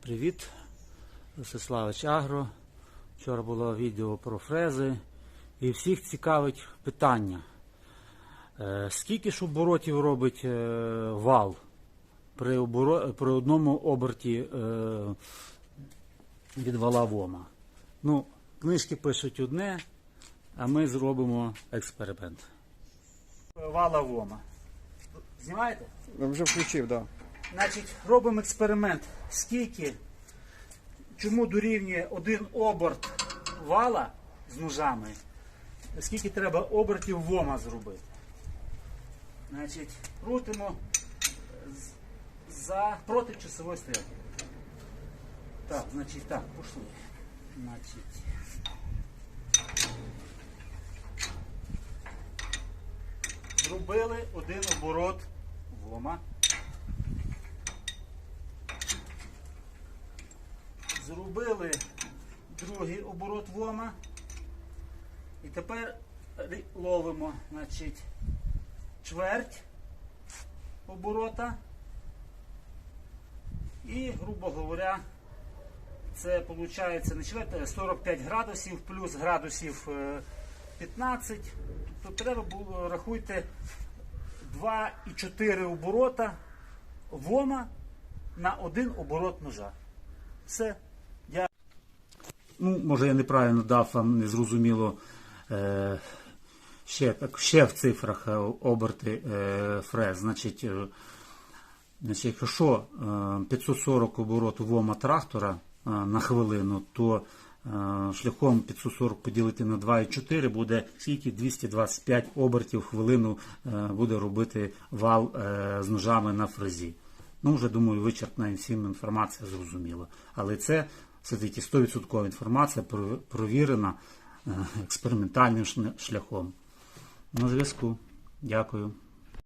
Привіт, Ростиславич Агро. Вчора було відео про фрези. І всіх цікавить питання. Е, Скільки ж оборотів робить е, вал при, оборо... при одному оберті е, від вала вома? Ну, книжки пишуть одне, а ми зробимо експеримент. Вала вома. Знімаєте? Вже включив, так. Да. Значить, робимо експеримент. Скільки, чому дорівнює один оберт вала з ножами, скільки треба обертів вома зробити. Значить, крутимо за проти часової стрілки. Так, значить, так, пішли. Значить. Зробили один оборот вома. Зробили другий оборот вома. І тепер ловимо значить, чверть оборота. І, грубо говоря, це виходить не чверть, 45 градусів плюс градусів е, 15. Тобто треба було, рахуйте, 2,4 оборота вома на один оборот ножа. Все. Ну, може я неправильно дав вам незрозуміло е, ще, так, ще в цифрах е, оберти е, фрез. Значить, е, значить якщо е, 540 оборот вома трактора е, на хвилину, то е, шляхом 540 поділити на 2,4 буде скільки 225 обертів в хвилину е, буде робити вал е, з ножами на фрезі. Ну, вже думаю, вичерпна всім інформація зрозуміла. Але це все-таки 100% інформація провірена е, експериментальним шляхом. На зв'язку. Дякую.